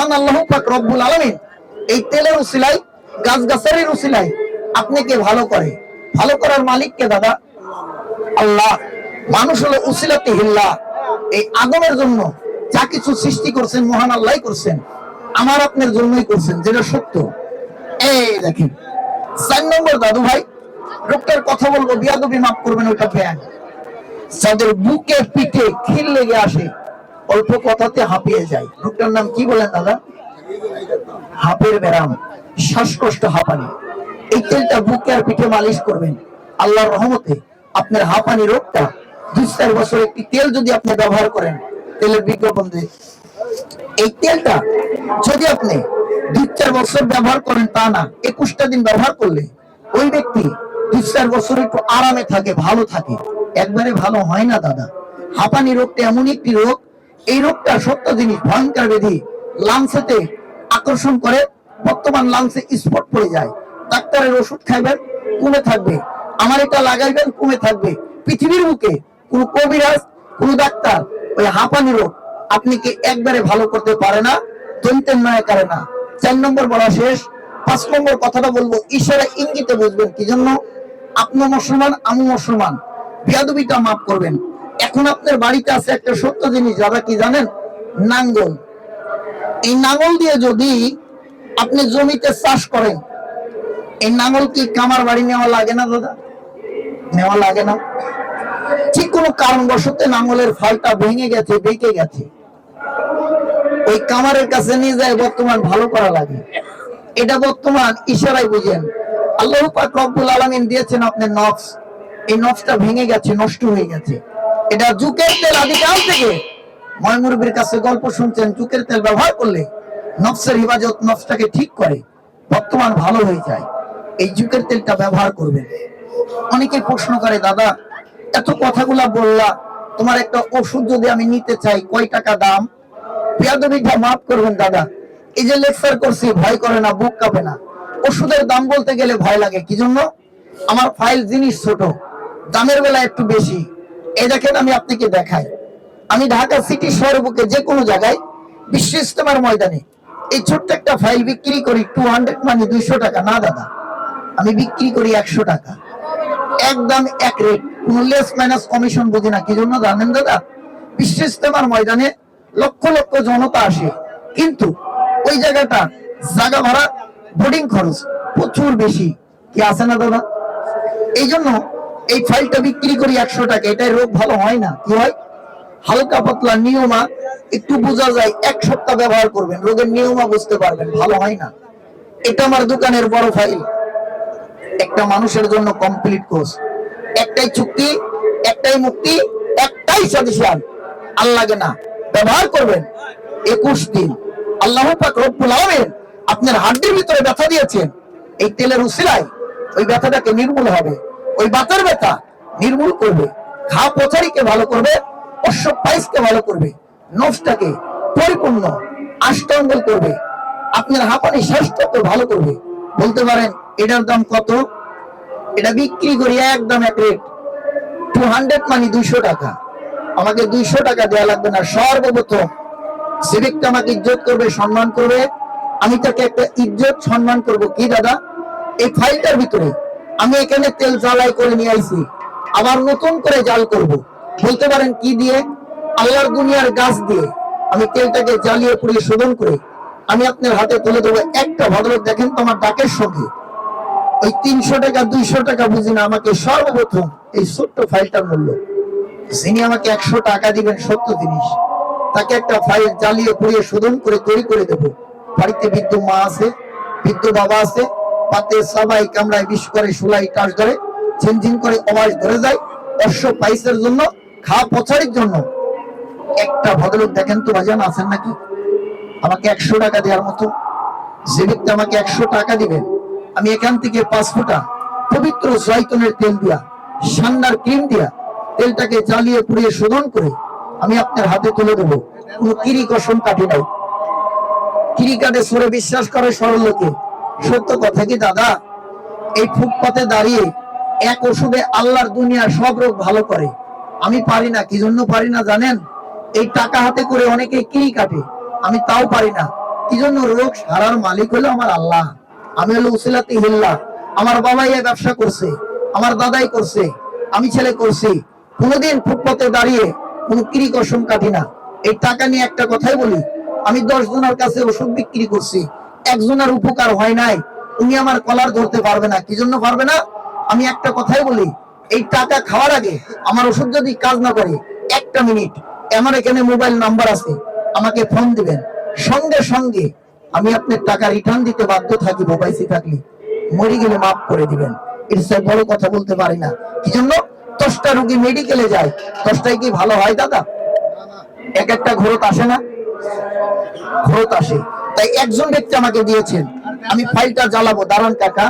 মহান আল্লাহ পাক রব্বুল আলামিন। এই তেলের উসিলাই গাছ গাছারির উসিলাই আপনাকে ভালো করে? ভালো করার মালিক কে দাদা? আল্লাহ। মানুষ হলো উসিলাতে হিল্লা। এই আগমের জন্য যা কিছু সৃষ্টি করছেন, মহান আল্লাহ করছেন, আমার আপনার জন্যই করছেন, যেটা সত্য। এই দেখেন, চার নম্বর দাদু ভাই, লোকটার কথা বলব, বিয়াদবি মাফ করবেন, ওইটা ফ্যান। যাদের বুকে পিঠে খিল লেগে আসে অল্প কথাতে হাঁপিয়ে যায়। লোকটার নাম কি বলেন দাদা? হাঁপের ব্যারাম, শ্বাসকষ্ট হাঁপানি। এই তেলটা বুকে আর পিঠে মালিশ করবেন। আল্লাহর রহমতে আপনার হাঁপানি রোগটা দুই চার বছর একটি তেল যদি আপনি ব্যবহার করেন, তেলের বিজ্ঞাপন এই তেলটা যদি আপনি দুই চার বছর ব্যবহার করেন তা না, একুশটা দিন ব্যবহার করলে ওই ব্যক্তি দুই চার বছর একটু আরামে থাকে, ভালো থাকে। একবারে ভালো হয় না দাদা। হাঁপানি রোগটা এমন একটি রোগ এই রোগটা সত্য জিনিস, ভয়ঙ্কর ব্যাধি। লাংসেতে আকর্ষণ করে, বর্তমান লাংসে স্পট পড়ে যায়। ডাক্তারের ওষুধ খাইবেন, কমে থাকবে। আমার এটা লাগাইবেন, কমে থাকবে। পৃথিবীর বুকে কোন কবিরাজ, কোন ডাক্তার ওই হাঁপানি রোগ আপনি কি একবারে ভালো করতে পারে না? দন্তের নয় কারে না। চার নম্বর বলা শেষ। পাঁচ নম্বর কথাটা বলব ঈশ্বরে ইঙ্গিতে বুঝবেন কি জন্য? আপনি মুসলমান আমি মুসলমান। বিয়াদবিটা মাফ করবেন। এখন আপনার বাড়িতে আছে একটা সত্য জিনিস, যারা কি জানেন? নাঙ্গল। এই নাঙ্গল দিয়ে যদি আপনি জমিতে চাষ করেন, এই নাঙ্গল কি কামার বাড়ি নেওয়া লাগে না, দাদা? নেওয়া লাগে না। ঠিক কোনো কারণবশত নাঙ্গলের ফালটা ভেঙে গেছে, বেঁকে গেছে। ওই কামারের কাছে নিয়ে যায়, বর্তমান ভালো করা লাগে। এটা বর্তমান ইশারাই বুঝেন। আল্লাহ রব্বুল আলামিন দিয়েছেন আপনার নফস। এই নফসটা ভেঙে গেছে, নষ্ট হয়ে গেছে। এটা জুকের তেল আদিকাল থেকে। ময়মুরবির কাছে গল্প শুনছেন, জুকের তেল ব্যবহার করলে নফসের হিফাজত নফসটাকে ঠিক করে, বর্তমান ভালো হয়ে যায়। এই জুকের তেলটা ব্যবহার করবেন। অনেকে প্রশ্ন করে, দাদা, এত কথাগুলা বললা, তোমার একটা ওষুধ যদি আমি নিতে চাই, কয় টাকা দাম? বেয়াদবিটা মাফ করবেন, দাদা, এই যে লেকচার করছি, ভয় করে না, বুক কাঁপে না। ওষুধের দাম বলতে গেলে ভয় লাগে। কি জন্য? আমার ফাইল জিনিস ছোট, দামের বেলা একটু বেশি। এই দেখেন আমি আপনাকে দেখাই। আমি ঢাকা সিটি শহরের বুকে যে কোনো জায়গায় বিশ্ব ইস্তেমার ময়দানে এই ছোট্ট একটা ফাইল বিক্রি করি টু হান্ড্রেড মানে দুইশো টাকা। না দাদা, আমি বিক্রি করি একশো টাকা। একদম এক রেট কোন মাইনাস কমিশন বুঝি না। কি জন্য জানেন দাদা? বিশ্ব ইস্তেমার ময়দানে লক্ষ লক্ষ জনতা আসে। কিন্তু ওই জায়গাটা জায়গা ভাড়া বোর্ডিং খরচ প্রচুর বেশি। কি আছে না দাদা? এই জন্য এই ফাইলটা বিক্রি করি একশো টাকা, এটাই রোগ ভালো হয় না, কি হয়? হালকা পাতলা নিয়মা একটু বোঝা যায় এক সপ্তাহ ব্যবহার করবেন, রোগের নিয়মা বুঝতে পারবেন, ভালো হয় না। এটা আমার দোকানের বড় ফাইল। একটা মানুষের জন্য কমপ্লিট কোর্স একটাই চুক্তি, একটাই মুক্তি, একটাই সাজেশন আল্লাহকে না। ব্যবহার করবেন। একুশ দিন। আল্লাহ পাক আপনার হাড্ডির ভিতরে ব্যথা দিয়েছেন। এই তেলের উসিলায় ওই ব্যথাটাকে নির্মূল হবে। ওই বাতের ব্যথা নির্মূল করবে। ঘা পচারিকে ভালো করবে অশ্ব পাইসকে ভালো করবে নফসটাকে পরিপূর্ণ আষ্টাঙ্গল করবে। আপনার হাঁপানি স্বাস্থ্যকে ভালো করবে। বলতে পারেন, এটার দাম কত? এটা বিক্রি করি একদম এক রেট। টু হান্ড্রেড মানে দুইশো টাকা। আমাকে দুইশো টাকা দেওয়া লাগবে না, সর্বপ্রথম। যে ব্যক্তি আমাকে ইজ্জত করবে, সম্মান করবে। আমি তাকে একটা ইজ্জত, সম্মান করব। কি দাদা? এই ফাইলটার ভিতরে আমি এখানে তেল জ্বালাই করে নিয়ে আইছি। আবার নতুন করে জাল করব। বলতে পারেন কি দিয়ে? আল্লাহর দুনিয়ার গাছ দিয়ে আমি তেলটাকে জ্বালিয়ে পুড়িয়ে শোধন করে। আমি আপনার হাতে তুলে দেবো। একটা ভদ্রলোক দেখেন তো আমার ডাকের সঙ্গে। ওই তিনশো টাকা, দুইশো টাকা বুঝি না, আমাকে সর্বপ্রথম এই ছোট্ট ফাইলটার মূল্য। যিনি আমাকে একশো টাকা দিবেন সত্য জিনিস, তাকে একটা ফাইল জ্বালিয়ে পুড়িয়ে শোধন করে তৈরি করে দেবো। বাড়িতে বৃদ্ধ মা আছে, বৃদ্ধ বাবা আছে পাতে সবাই কামড়ায় বিষ করে, সুলাই টাস ধরে ঝিনঝিন করে অবাস ধরে যায়। অশ্ব পাইসের জন্য খাওয়া পচারির জন্য। একটা ভদ্রলোক দেখেন তো বাজান আছেন নাকি? আমাকে একশো টাকা দেওয়ার মতো। যে ব্যক্তি আমাকে একশো টাকা দিবেন। আমি এখান থেকে পাঁচ ফুটা পবিত্র জয়তনের তেল দিয়া সান্নার ক্রিম দিয়া, তেলটাকে জ্বালিয়ে পুড়িয়ে শোধন করে আমি আপনার হাতে তুলে দেবো। কোনো কিরি কষণ কাটি নাই। কিরি কাটে সরে বিশ্বাস করে সরল লোকে। সত্য কথা কি, দাদা? এই ফুটপাতে দাঁড়িয়ে এক ওষুধে আল্লাহর দুনিয়ার সব রোগ ভালো করে। আমি পারি না, কি জন্য পারি না জানেন? এই টাকা হাতে করে অনেকে কিরি কাটে, আমি তাও পারি না। কি জন্য রোগ সারার মালিক হলো আমার আল্লাহ? আমি হলো উসিলাতি হিল্লা। আমার বাবাই ব্যবসা করছে, আমার দাদাই করছে, আমি ছেলে করছি। কোনোদিন ফুটপাতে দাঁড়িয়ে কোনো কিরি কসম কাটি না। এই টাকা নিয়ে একটা কথাই বলি, আমি দশ জনের কাছে ওষুধ বিক্রি করছি একজনের উপকার হয় নাই, উনি আমার কলার ধরতে পারবে না। কি জন্য পারবে না? আমি একটা কথাই বলি, এই টাকা খাওয়ার আগে আমার ওষুধ যদি কাজ না করে, একটা মিনিট, আমার এখানে মোবাইল নাম্বার আছে, আমাকে ফোন দিবেন। সঙ্গে সঙ্গে আমি আপনার টাকা রিটার্ন দিতে বাধ্য থাকি মোবাইসি থাকলে। মরে গেলে মাফ করে দিবেন। এর চেয়ে বড় কথা বলতে পারি না। কি জন্য? দশটা রুগী মেডিকেলে যায়। দশটায় কি ভালো হয় দাদা? এক একটা ঘোরত আসে না? ঘোরত আসে। তাই একজন ব্যক্তি আমাকে দিয়েছেন। আমি ফাইলটা জ্বালাবো। দারুণ কাকা।